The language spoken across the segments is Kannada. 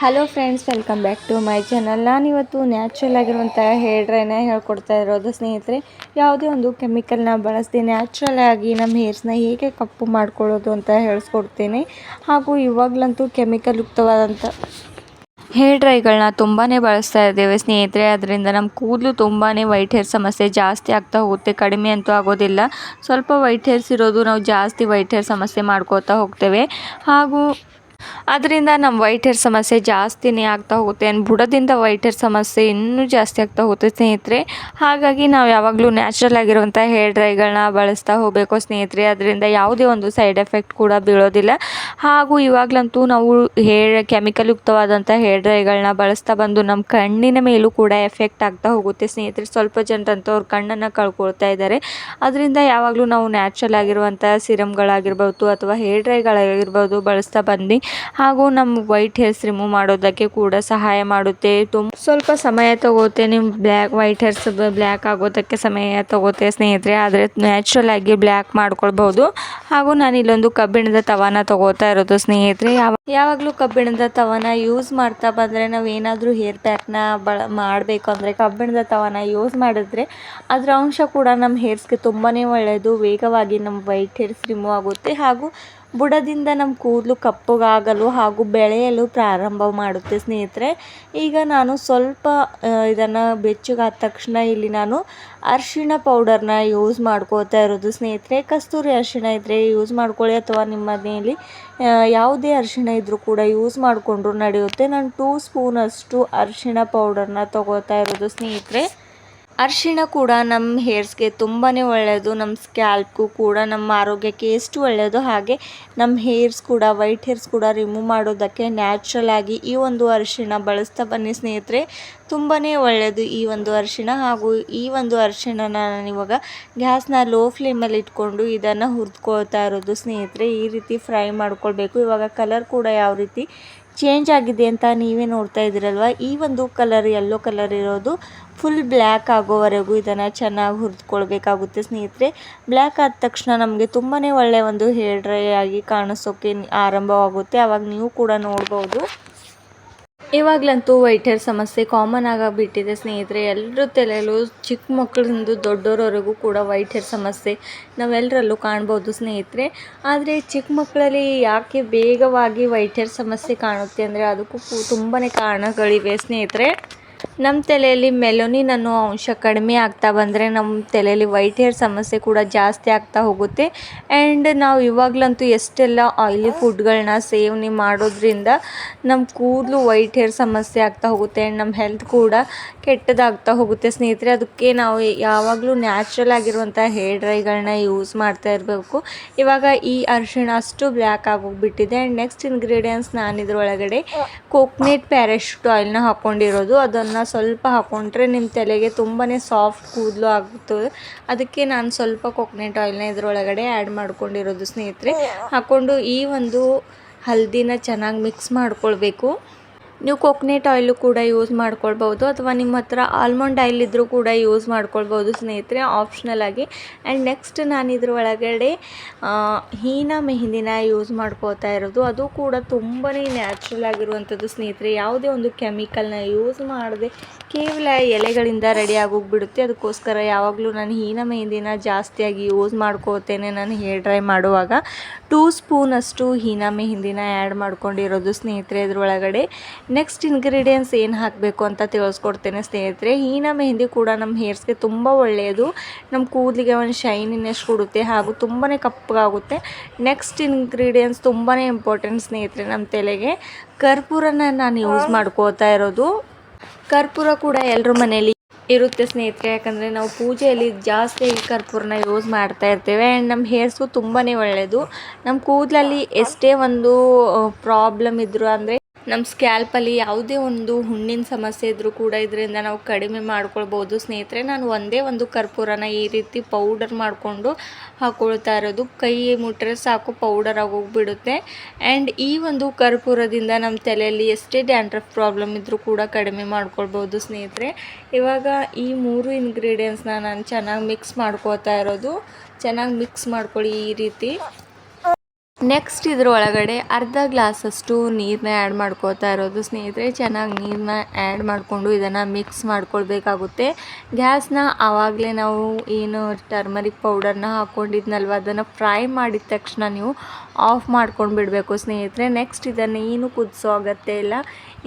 Hello friends welcome back to my channel ನಾನಿವತ್ತು ನ್ಯಾಚುರಲ್ ಆಗಿರುವಂಥ ಹೇರ್ ಡ್ರೈನ ಹೇಳ್ಕೊಡ್ತಾ ಇರೋದು ಸ್ನೇಹಿತರೆ. ಯಾವುದೇ ಒಂದು ಕೆಮಿಕಲ್ನ ಬಳಸದೆ ನ್ಯಾಚುರಲ್ ಆಗಿ ನಮ್ಮ ಹೇರ್ಸ್ನ ಹೇಗೆ ಕಪ್ಪು ಮಾಡ್ಕೊಳ್ಳೋದು ಅಂತ ಹೇಳಿಸ್ಕೊಡ್ತೀನಿ ಹಾಗೂ ಇವಾಗಲಂತೂ ಕೆಮಿಕಲ್ ಯುಕ್ತವಾದಂಥ ಹೇರ್ ಡ್ರೈಗಳನ್ನ ತುಂಬಾ ಬಳಸ್ತಾ ಇದ್ದೇವೆ ಸ್ನೇಹಿತರೆ. ಅದರಿಂದ ನಮ್ಮ ಕೂದಲು ತುಂಬಾ ವೈಟ್ ಹೇರ್ ಸಮಸ್ಯೆ ಜಾಸ್ತಿ ಆಗ್ತಾ ಹೋಗುತ್ತೆ. ಕಡಿಮೆ ಅಂತೂ ಆಗೋದಿಲ್ಲ. ಸ್ವಲ್ಪ ವೈಟ್ ಹೇರ್ಸ್ ಇರೋದು ನಾವು ಜಾಸ್ತಿ ವೈಟ್ ಹೇರ್ ಸಮಸ್ಯೆ ಮಾಡ್ಕೋತಾ ಹೋಗ್ತೇವೆ. ಹಾಗೂ ಅದರಿಂದ ನಮ್ಮ ವೈಟ್ ಹೇರ್ ಸಮಸ್ಯೆ ಜಾಸ್ತಿನೇ ಆಗ್ತಾ ಹೋಗುತ್ತೆ. ಆ್ಯಂಡ್ ಬುಡದಿಂದ ವೈಟ್ ಹೇರ್ ಸಮಸ್ಯೆ ಇನ್ನೂ ಜಾಸ್ತಿ ಆಗ್ತಾ ಹೋಗುತ್ತೆ ಸ್ನೇಹಿತರೆ. ಹಾಗಾಗಿ ನಾವು ಯಾವಾಗಲೂ ನ್ಯಾಚುರಲ್ ಆಗಿರುವಂಥ ಹೇರ್ ಡ್ರೈಗಳನ್ನ ಬಳಸ್ತಾ ಹೋಗಬೇಕು ಸ್ನೇಹಿತರೆ. ಅದರಿಂದ ಯಾವುದೇ ಒಂದು ಸೈಡ್ ಎಫೆಕ್ಟ್ ಕೂಡ ಬೀಳೋದಿಲ್ಲ. ಹಾಗೂ ಇವಾಗಲಂತೂ ನಾವು ಹೇರ್ ಕೆಮಿಕಲ್ ಯುಕ್ತವಾದಂಥ ಹೇರ್ ಡ್ರೈಗಳನ್ನ ಬಳಸ್ತಾ ಬಂದು ನಮ್ಮ ಕಣ್ಣಿನ ಮೇಲೂ ಕೂಡ ಎಫೆಕ್ಟ್ ಆಗ್ತಾ ಹೋಗುತ್ತೆ ಸ್ನೇಹಿತರೆ. ಸ್ವಲ್ಪ ಜನರಂತೂ ಅವ್ರ ಕಣ್ಣನ್ನು ಕಳ್ಕೊಳ್ತಾ ಇದ್ದಾರೆ. ಅದರಿಂದ ಯಾವಾಗಲೂ ನಾವು ನ್ಯಾಚುರಲ್ ಆಗಿರುವಂಥ ಸಿರಮ್ಗಳಾಗಿರ್ಬೋದು ಅಥವಾ ಹೇರ್ ಡ್ರೈಗಳಾಗಿರ್ಬೋದು ಬಳಸ್ತಾ ಬಂದು ಹಾಗೂ ನಮ್ಮ ವೈಟ್ ಹೇರ್ಸ್ ರಿಮೂವ್ ಮಾಡೋದಕ್ಕೆ ಕೂಡ ಸಹಾಯ ಮಾಡುತ್ತೆ. ತುಂಬ ಸ್ವಲ್ಪ ಸಮಯ ತಗೋತೆ ನಿಮ್ಮ ಬ್ಲ್ಯಾಕ್ ವೈಟ್ ಹೇರ್ಸ್ ಬ್ಲ್ಯಾಕ್ ಆಗೋದಕ್ಕೆ ಸಮಯ ತಗೋತೆ ಸ್ನೇಹಿತರೆ. ಆದರೆ ನ್ಯಾಚುರಲ್ ಆಗಿ ಬ್ಲ್ಯಾಕ್ ಮಾಡ್ಕೊಳ್ಬಹುದು. ಹಾಗೂ ನಾನು ಇಲ್ಲೊಂದು ಕಬ್ಬಿಣದ ತವಾನ ತಗೋತಾ ಇರೋದು ಸ್ನೇಹಿತರೆ. ಯಾವ, ಯಾವಾಗಲೂ ಕಬ್ಬಿಣದ ತವನ ಯೂಸ್ ಮಾಡ್ತಾ ಬಂದರೆ ನಾವು ಏನಾದರೂ ಹೇರ್ ಪ್ಯಾಕ್ನ ಬಳ, ಮಾಡಬೇಕು ಅಂದರೆ ಕಬ್ಬಿಣದ ತವನ ಯೂಸ್ ಮಾಡಿದ್ರೆ ಅದರ ಅಂಶ ಕೂಡ ನಮ್ಮ ಹೇರ್ಸ್ಗೆ ತುಂಬಾ ಒಳ್ಳೆಯದು ವೇಗವಾಗಿ ನಮ್ಮ ವೈಟ್ ಹೇರ್ಸ್ ರಿಮೂವ್ ಆಗುತ್ತೆ. ಹಾಗೂ ಬುಡದಿಂದ ನಮ್ಮ ಕೂದಲು ಕಪ್ಪಗಾಗಲು ಹಾಗೂ ಬೆಳೆಯಲು ಪ್ರಾರಂಭ ಮಾಡುತ್ತೆ ಸ್ನೇಹಿತರೆ. ಈಗ ನಾನು ಸ್ವಲ್ಪ ಇದನ್ನು ಬೆಚ್ಚಗಾದ ತಕ್ಷಣ ಇಲ್ಲಿ ನಾನು ಅರಿಶಿಣ ಪೌಡರ್ನ ಯೂಸ್ ಮಾಡ್ಕೋತಾ ಇರೋದು ಸ್ನೇಹಿತರೆ. ಕಸ್ತೂರಿ ಅರಿಶಿಣ ಇದ್ದರೆ ಯೂಸ್ ಮಾಡ್ಕೊಳ್ಳಿ ಅಥವಾ ನಿಮ್ಮ ಮನೆಯಲ್ಲಿ ಯಾವುದೇ ಅರಿಶಿಣ ಇದ್ದರೂ ಕೂಡ ಯೂಸ್ ಮಾಡಿಕೊಂಡ್ರೂ ನಡೆಯುತ್ತೆ. ನಾನು ಟೂ ಸ್ಪೂನಷ್ಟು ಅರಿಶಿಣ ಪೌಡರ್ನ ತೊಗೋತಾ ಇರೋದು ಸ್ನೇಹಿತರೆ. ಅರಿಶಿಣ ಕೂಡ ನಮ್ಮ ಹೇರ್ಸ್ಗೆ ತುಂಬಾ ಒಳ್ಳೆಯದು ನಮ್ಮ ಸ್ಕ್ಯಾಲ್ಪ್ಗೂ ಕೂಡ, ನಮ್ಮ ಆರೋಗ್ಯಕ್ಕೆ ಎಷ್ಟು ಒಳ್ಳೆಯದು ಹಾಗೆ ನಮ್ಮ ಹೇರ್ಸ್ ಕೂಡ ವೈಟ್ ಹೇರ್ಸ್ ಕೂಡ ರಿಮೂವ್ ಮಾಡೋದಕ್ಕೆ ನ್ಯಾಚುರಲ್ ಆಗಿ ಈ ಒಂದು ಅರಿಶಿಣ ಬಳಸ್ತಾ ಬನ್ನಿ ಸ್ನೇಹಿತರೆ. ತುಂಬಾ ಒಳ್ಳೆಯದು ಈ ಒಂದು ಅರಿಶಿಣ ಹಾಗೂ ಈ ಒಂದು ಅರಿಶಿಣನ ನಾನು ಇವಾಗ ಗ್ಯಾಸ್ನ ಲೋ ಫ್ಲೇಮಲ್ಲಿ ಇಟ್ಕೊಂಡು ಇದನ್ನು ಹುರಿದ್ಕೊಳ್ತಾ ಇರೋದು ಸ್ನೇಹಿತರೆ. ಈ ರೀತಿ ಫ್ರೈ ಮಾಡ್ಕೊಳ್ಬೇಕು. ಇವಾಗ ಕಲರ್ ಕೂಡ ಯಾವ ರೀತಿ ಚೇಂಜ್ ಆಗಿದೆ ಅಂತ ನೀವೇ ನೋಡ್ತಾ ಇದ್ದೀರಲ್ವ? ಈ ಒಂದು ಕಲರ್ ಯೆಲ್ಲೋ ಕಲರ್ ಇರೋದು ಫುಲ್ ಬ್ಲ್ಯಾಕ್ ಆಗೋವರೆಗೂ ಇದನ್ನು ಚೆನ್ನಾಗಿ ಹುರಿದುಕೊಳ್ಬೇಕಾಗುತ್ತೆ ಸ್ನೇಹಿತರೆ. ಬ್ಲ್ಯಾಕ್ ಆದ ತಕ್ಷಣ ನಮಗೆ ತುಂಬಾ ಒಳ್ಳೆಯ ಒಂದು ಹೇರ್ ಡ್ರೈ ಆಗಿ ಕಾಣಿಸೋಕೆ ಆರಂಭವಾಗುತ್ತೆ. ಆವಾಗ ನೀವು ಕೂಡ ನೋಡ್ಬೋದು. ಇವಾಗಲಂತೂ ವೈಟ್ ಹೇರ್ ಸಮಸ್ಯೆ ಕಾಮನ್ ಆಗಿಬಿಟ್ಟಿದೆ ಸ್ನೇಹಿತರೆ. ಎಲ್ಲರ ತಲೆಯಲ್ಲೂ ಚಿಕ್ಕ ಮಕ್ಕಳಿಂದ ದೊಡ್ಡೋರವರೆಗೂ ಕೂಡ ವೈಟ್ ಹೇರ್ ಸಮಸ್ಯೆ ನಾವೆಲ್ಲರಲ್ಲೂ ಕಾಣ್ಬೋದು ಸ್ನೇಹಿತರೆ. ಆದರೆ ಚಿಕ್ಕ ಮಕ್ಕಳಲ್ಲಿ ಯಾಕೆ ಬೇಗವಾಗಿ ವೈಟ್ ಹೇರ್ ಸಮಸ್ಯೆ ಕಾಣುತ್ತೆ ಅಂದರೆ ಅದಕ್ಕೂ ತುಂಬಾ ಕಾರಣಗಳಿವೆ ಸ್ನೇಹಿತರೆ. ನಮ್ಮ ತಲೆಯಲ್ಲಿ ಮೆಲೋನಿನ್ ಅನ್ನೋ ಅಂಶ ಕಡಿಮೆ ಆಗ್ತಾ ಬಂದರೆ ನಮ್ಮ ತಲೆಯಲ್ಲಿ ವೈಟ್ ಹೇರ್ ಸಮಸ್ಯೆ ಕೂಡ ಜಾಸ್ತಿ ಆಗ್ತಾ ಹೋಗುತ್ತೆ. ಆ್ಯಂಡ್ ನಾವು ಇವಾಗಲಂತೂ ಎಷ್ಟೆಲ್ಲ ಆಯ್ಲಿ ಫುಡ್ಗಳನ್ನ ಸೇವನೆ ಮಾಡೋದ್ರಿಂದ ನಮ್ಮ ಕೂದಲು ವೈಟ್ ಹೇರ್ ಸಮಸ್ಯೆ ಆಗ್ತಾ ಹೋಗುತ್ತೆ ಆ್ಯಂಡ್ ನಮ್ಮ ಹೆಲ್ತ್ ಕೂಡ ಕೆಟ್ಟದಾಗ್ತಾ ಹೋಗುತ್ತೆ. ಸ್ನೇಹಿತರೆ, ಅದಕ್ಕೆ ನಾವು ಯಾವಾಗಲೂ ನ್ಯಾಚುರಲ್ ಆಗಿರುವಂಥ ಹೇರ್ ಡ್ರೈಗಳನ್ನ ಯೂಸ್ ಮಾಡ್ತಾ ಇರಬೇಕು. ಇವಾಗ ಈ ಅರಿಶಿಣ ಅಷ್ಟು ಬ್ಲ್ಯಾಕ್ ಆಗೋಗ್ಬಿಟ್ಟಿದೆ. ಆ್ಯಂಡ್ ನೆಕ್ಸ್ಟ್ ಇಂಗ್ರೀಡಿಯೆಂಟ್ಸ್ ನಾನು ಇದ್ರೊಳಗಡೆ ಕೋಕ್ನೆಟ್ ಪ್ಯಾರಾಶೂಟ್ ಆಯಿಲ್ನ ಹಾಕ್ಕೊಂಡಿರೋದು ಅದನ್ನು ಸ್ವಲ್ಪ ಹಾಕೊಂಡ್ರೆ ನಿಮ್ಮ ತಲೆಗೆ ತುಂಬಾ ಸಾಫ್ಟ್ ಕೂದಲು ಆಗುತ್ತೆ. ಅದಕ್ಕೆ ನಾನು ಸ್ವಲ್ಪ ಕೊಕ್ನೆಟ್ ಆಯಿಲ್ನ ಇದರೊಳಗಡೆ ಆ್ಯಡ್ ಮಾಡ್ಕೊಂಡಿರೋದು ಸ್ನೇಹಿತರೆ. ಹಾಕ್ಕೊಂಡು ಈ ಒಂದು ಹಲ್ದಿನ ಚೆನ್ನಾಗಿ ಮಿಕ್ಸ್ ಮಾಡ್ಕೊಳ್ಬೇಕು. ನೀವು ಕೊಕ್ನೆಟ್ ಆಯಿಲು ಕೂಡ ಯೂಸ್ ಮಾಡ್ಕೊಳ್ಬೋದು ಅಥವಾ ನಿಮ್ಮ ಹತ್ರ ಆಲ್ಮಂಡ್ ಆಯಿಲ್ ಇದ್ದರೂ ಕೂಡ ಯೂಸ್ ಮಾಡ್ಕೊಳ್ಬೋದು ಸ್ನೇಹಿತರೆ ಆಪ್ಷನಲ್ ಆಗಿ. ಆ್ಯಂಡ್ ನೆಕ್ಸ್ಟ್ ನಾನು ಇದ್ರ ಒಳಗಡೆ ಹೀನಾ ಮೆಹಂದಿನ ಯೂಸ್ ಮಾಡ್ಕೋತಾ ಇರೋದು. ಅದು ಕೂಡ ತುಂಬಾ ನ್ಯಾಚುರಲ್ ಆಗಿರುವಂಥದ್ದು ಸ್ನೇಹಿತರೆ. ಯಾವುದೇ ಒಂದು ಕೆಮಿಕಲ್ನ ಯೂಸ್ ಮಾಡದೆ ಕೇವಲ ಎಲೆಗಳಿಂದ ರೆಡಿ ಆಗೋಗ್ಬಿಡುತ್ತೆ. ಅದಕ್ಕೋಸ್ಕರ ಯಾವಾಗಲೂ ನಾನು ಹೀನ ಮೆಹಂದಿನ ಜಾಸ್ತಿಯಾಗಿ ಯೂಸ್ ಮಾಡ್ಕೋತೇನೆ ನಾನು ಹೇರ್ ಡ್ರೈ ಮಾಡುವಾಗ. ಟೂ ಸ್ಪೂನಷ್ಟು ಹೀನಾ ಮೆಹಂದಿನ ಆ್ಯಡ್ ಮಾಡ್ಕೊಂಡಿರೋದು ಸ್ನೇಹಿತರೆ ಇದ್ರೊಳಗಡೆ ನೆಕ್ಸ್ಟ್ ಇಂಗ್ರೀಡಿಯೆಂಟ್ಸ್ ಏನು ಹಾಕಬೇಕು ಅಂತ ತಿಳಿಸ್ಕೊಡ್ತೇನೆ ಸ್ನೇಹಿತರೆ. ಹೀನ ಮೆಹಂದಿ ಕೂಡ ನಮ್ಮ ಹೇರ್ಸ್ಗೆ ತುಂಬ ಒಳ್ಳೆಯದು ನಮ್ಮ ಕೂದಲಿಗೆ ಒಂದು ಶೈನಿನೆಸ್ ಕೊಡುತ್ತೆ ಹಾಗೂ ತುಂಬಾ ಕಪ್ಪಗಾಗುತ್ತೆ. ನೆಕ್ಸ್ಟ್ ಇಂಗ್ರೀಡಿಯೆಂಟ್ಸ್ ತುಂಬಾ ಇಂಪಾರ್ಟೆಂಟ್ ಸ್ನೇಹಿತರೆ ನಮ್ಮ ತಲೆಗೆ. ಕರ್ಪೂರನ ನಾನು ಯೂಸ್ ಮಾಡ್ಕೋತಾ ಇರೋದು. ಕರ್ಪೂರ ಕೂಡ ಎಲ್ಲರ ಮನೇಲಿ ಇರುತ್ತೆ ಸ್ನೇಹಿತರೆ. ಯಾಕಂದರೆ ನಾವು ಪೂಜೆಯಲ್ಲಿ ಜಾಸ್ತಿ ಕರ್ಪೂರನ ಯೂಸ್ ಮಾಡ್ತಾ ಇರ್ತೇವೆ. ಆ್ಯಂಡ್ ನಮ್ಮ ಹೇರ್ಸು ತುಂಬಾ ಒಳ್ಳೆಯದು ನಮ್ಮ ಕೂದಲಲ್ಲಿ ಎಷ್ಟೇ ಒಂದು ಪ್ರಾಬ್ಲಮ್ ಇದ್ದರೂ ಅಂದರೆ ನಮ್ಮ ಸ್ಕ್ಯಾಲ್ಪಲ್ಲಿ ಯಾವುದೇ ಒಂದು ಹುಣ್ಣಿನ ಸಮಸ್ಯೆ ಇದ್ದರೂ ಕೂಡ ಇದರಿಂದ ನಾವು ಕಡಿಮೆ ಮಾಡ್ಕೊಳ್ಬೋದು. ಸ್ನೇಹಿತರೆ, ನಾನು ಒಂದೇ ಒಂದು ಕರ್ಪೂರನ ಈ ರೀತಿ ಪೌಡರ್ ಮಾಡಿಕೊಂಡು ಹಾಕ್ಕೊಳ್ತಾ ಇರೋದು. ಕೈ ಮುಟ್ಟರೆ ಸಾಕು, ಪೌಡರ್ ಆಗೋಗ್ಬಿಡುತ್ತೆ. ಆ್ಯಂಡ್ ಈ ಒಂದು ಕರ್ಪೂರದಿಂದ ನಮ್ಮ ತಲೆಯಲ್ಲಿ ಎಷ್ಟೇ ಡ್ಯಾಂಡ್ರಫ್ ಪ್ರಾಬ್ಲಮ್ ಇದ್ದರೂ ಕೂಡ ಕಡಿಮೆ ಮಾಡ್ಕೊಳ್ಬೋದು ಸ್ನೇಹಿತರೆ. ಇವಾಗ ಈ ಮೂರು ಇಂಗ್ರೀಡಿಯೆಂಟ್ಸ್ನ ನಾನು ಚೆನ್ನಾಗಿ ಮಿಕ್ಸ್ ಮಾಡ್ಕೋತಾ ಇರೋದು. ಚೆನ್ನಾಗಿ ಮಿಕ್ಸ್ ಮಾಡ್ಕೊಳ್ಳಿ ಈ ರೀತಿ. ನೆಕ್ಸ್ಟ್ ಇದ್ರ ಒಳಗಡೆ ಅರ್ಧ ಗ್ಲಾಸಷ್ಟು ನೀರನ್ನ ಆ್ಯಡ್ ಮಾಡ್ಕೋತಾ ಇರೋದು. ಸ್ನೇಹಿತರೆ, ಚೆನ್ನಾಗಿ ನೀರನ್ನ ಆ್ಯಡ್ ಮಾಡಿಕೊಂಡು ಇದನ್ನು ಮಿಕ್ಸ್ ಮಾಡ್ಕೊಳ್ಬೇಕಾಗುತ್ತೆ. ಗ್ಯಾಸ್ನ ಆವಾಗಲೇ ನಾವು ಏನು ಟರ್ಮರಿಕ್ ಪೌಡರ್ನ ಹಾಕ್ಕೊಂಡಿದ್ನಲ್ವ ಅದನ್ನು ಫ್ರೈ ಮಾಡಿದ ತಕ್ಷಣ ನೀವು ಆಫ್ ಮಾಡ್ಕೊಂಡು ಬಿಡಬೇಕು ಸ್ನೇಹಿತರೆ. ನೆಕ್ಸ್ಟ್ ಇದನ್ನು ಏನು ಕುದಿಸೋ ಅಗತ್ಯ ಇಲ್ಲ.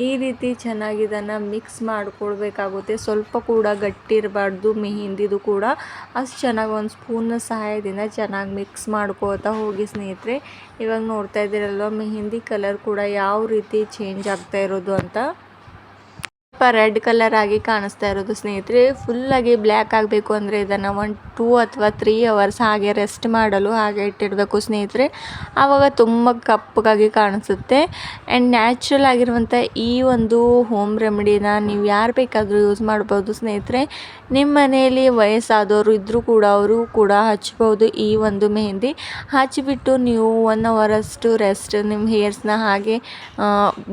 ಈ ರೀತಿ ಚೆನ್ನಾಗಿ ಇದನ್ನು ಮಿಕ್ಸ್ ಮಾಡ್ಕೊಳ್ಬೇಕಾಗುತ್ತೆ. ಸ್ವಲ್ಪ ಕೂಡ ಗಟ್ಟಿ ಇರಬಾರ್ದು, ಮೆಹಿಂದಿದು ಕೂಡ. ಅಷ್ಟು ಚೆನ್ನಾಗಿ ಒಂದು ಸ್ಪೂನ್ನ ಸಹಾಯದಿಂದ ಚೆನ್ನಾಗಿ ಮಿಕ್ಸ್ ಮಾಡ್ಕೋತಾ ಹೋಗಿ ಸ್ನೇಹಿತರೆ. ಇವಾಗ ನೋಡ್ತಾ ಇದ್ದೀರಲ್ವ, ಮೆಹಿಂದಿ ಕಲರ್ ಕೂಡ ಯಾವ ರೀತಿ ಚೇಂಜ್ ಆಗ್ತಾ ಇರೋದು ಅಂತ. ಸ್ವಲ್ಪ ರೆಡ್ ಕಲರ್ ಆಗಿ ಕಾಣಿಸ್ತಾ ಇರೋದು ಸ್ನೇಹಿತರೆ. ಫುಲ್ಲಾಗಿ ಬ್ಲ್ಯಾಕ್ ಆಗಬೇಕು ಅಂದರೆ ಇದನ್ನು ಒನ್ ಟೂ ಅಥವಾ ತ್ರೀ ಅವರ್ಸ್ ಹಾಗೆ ರೆಸ್ಟ್ ಮಾಡಲು ಹಾಗೆ ಇಟ್ಟಿರಬೇಕು ಸ್ನೇಹಿತರೆ. ಆವಾಗ ತುಂಬ ಕಪ್ಪಗಾಗಿ ಕಾಣಿಸುತ್ತೆ. ಆ್ಯಂಡ್ ನ್ಯಾಚುರಲ್ ಆಗಿರುವಂಥ ಈ ಒಂದು ಹೋಮ್ ರೆಮಿಡಿನ ನೀವು ಯಾರು ಬೇಕಾದರೂ ಯೂಸ್ ಮಾಡ್ಬೋದು ಸ್ನೇಹಿತರೆ. ನಿಮ್ಮ ಮನೆಯಲ್ಲಿ ವಯಸ್ಸಾದವರು ಇದ್ದರೂ ಕೂಡ ಅವರು ಕೂಡ ಹಚ್ಬೋದು ಈ ಒಂದು ಮೆಹಂದಿ. ಹಚ್ಚಿಬಿಟ್ಟು ನೀವು ಒನ್ ಅವರಷ್ಟು ರೆಸ್ಟ್ ನಿಮ್ಮ ಹೇರ್ಸ್ನ ಹಾಗೆ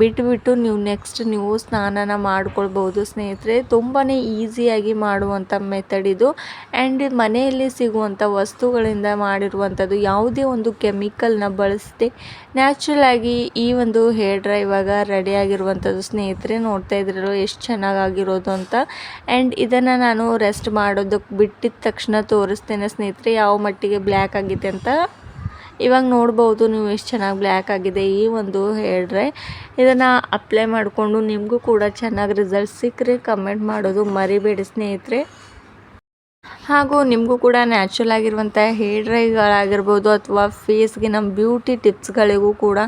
ಬಿಟ್ಟುಬಿಟ್ಟು ನೀವು ನೆಕ್ಸ್ಟ್ ನೀವು ಸ್ನಾನನ ಮಾಡ್ಕೊಳ್ಬೋದು ಸ್ನೇಹಿತರೆ. ತುಂಬಾ ಈಸಿಯಾಗಿ ಮಾಡುವಂಥ ಮೆಥಡ್ ಇದು. ಆ್ಯಂಡ್ ಮನೆಯಲ್ಲಿ ಸಿಗುವಂಥ ವಸ್ತುಗಳಿಂದ ಮಾಡಿರುವಂಥದ್ದು ಯಾವುದೇ ಒಂದು ಕೆಮಿಕಲ್ನ ಬಳಸದೆ ನ್ಯಾಚುರಲ್ ಆಗಿ ಈ ಒಂದು ಹೇರ್ ಡ್ರೈ ಇವಾಗ ರೆಡಿ ಆಗಿರುವಂಥದ್ದು ಸ್ನೇಹಿತರೆ. ನೋಡ್ತಾ ಇದ್ರಲ್ಲ ಎಷ್ಟು ಚೆನ್ನಾಗಾಗಿರೋದು ಅಂತ. ಆ್ಯಂಡ್ ಇದನ್ನು ನಾನು ರೆಸ್ಟ್ ಮಾಡೋದಕ್ಕೆ ಬಿಟ್ಟಿದ ತಕ್ಷಣ ತೋರಿಸ್ತೇನೆ ಸ್ನೇಹಿತರೆ. ಯಾವ ಮಟ್ಟಿಗೆ ಬ್ಲ್ಯಾಕ್ ಆಗಿದೆ ಅಂತ. ಇವಾಗ ನೋಡ್ಬೋದು ನೀವು ಎಷ್ಟು ಚೆನ್ನಾಗಿ ಬ್ಲ್ಯಾಕ್ ಆಗಿದೆ ಈ ಒಂದು ಹೇರ್ ಡ್ರೈ ಇದನ್ನು ಅಪ್ಲೈ ಮಾಡಿಕೊಂಡು ನಿಮಗೂ ಕೂಡ ಚೆನ್ನಾಗಿ ರಿಸಲ್ಟ್ ಸಿಕ್ಕರೆ ಕಮೆಂಟ್ ಮಾಡೋದು ಮರಿಬೇಡಿ ಸ್ನೇಹಿತರೆ. ಹಾಗೂ ನಿಮಗೂ ಕೂಡ ನ್ಯಾಚುರಲ್ ಆಗಿರುವಂಥ ಹೇರ್ ಡ್ರೈಗಳಾಗಿರ್ಬೋದು ಅಥವಾ ಫೇಸ್ಗೆ ನಮ್ಮ ಬ್ಯೂಟಿ ಟಿಪ್ಸ್ಗಳಿಗೂ ಕೂಡ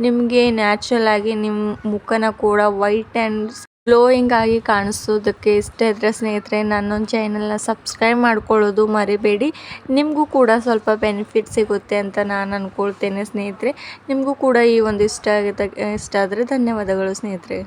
ನಿಮಗೆ ನ್ಯಾಚುರಲ್ ಆಗಿ ನಿಮ್ಮ ಮುಖನ ಕೂಡ ವೈಟ್ ಆ್ಯಂಡ್ ಗ್ಲೋಯಿಂಗ್ ಆಗಿ ಕಾಣಿಸೋದಕ್ಕೆ ಇಷ್ಟ ಇದ್ದರೆ ಸ್ನೇಹಿತರೆ, ನನ್ನೊಂದು ಚಾನಲ್ನ ಸಬ್ಸ್ಕ್ರೈಬ್ ಮಾಡ್ಕೊಳ್ಳೋದು ಮರಿಬೇಡಿ. ನಿಮಗೂ ಕೂಡ ಸ್ವಲ್ಪ ಬೆನಿಫಿಟ್ ಸಿಗುತ್ತೆ ಅಂತ ನಾನು ಅಂದ್ಕೊಳ್ತೇನೆ ಸ್ನೇಹಿತರೆ. ನಿಮಗೂ ಕೂಡ ಈ ಒಂದು ಇಷ್ಟ ಆಗಿದೆ, ಇಷ್ಟ ಆದರೆ ಧನ್ಯವಾದಗಳು ಸ್ನೇಹಿತರೆ.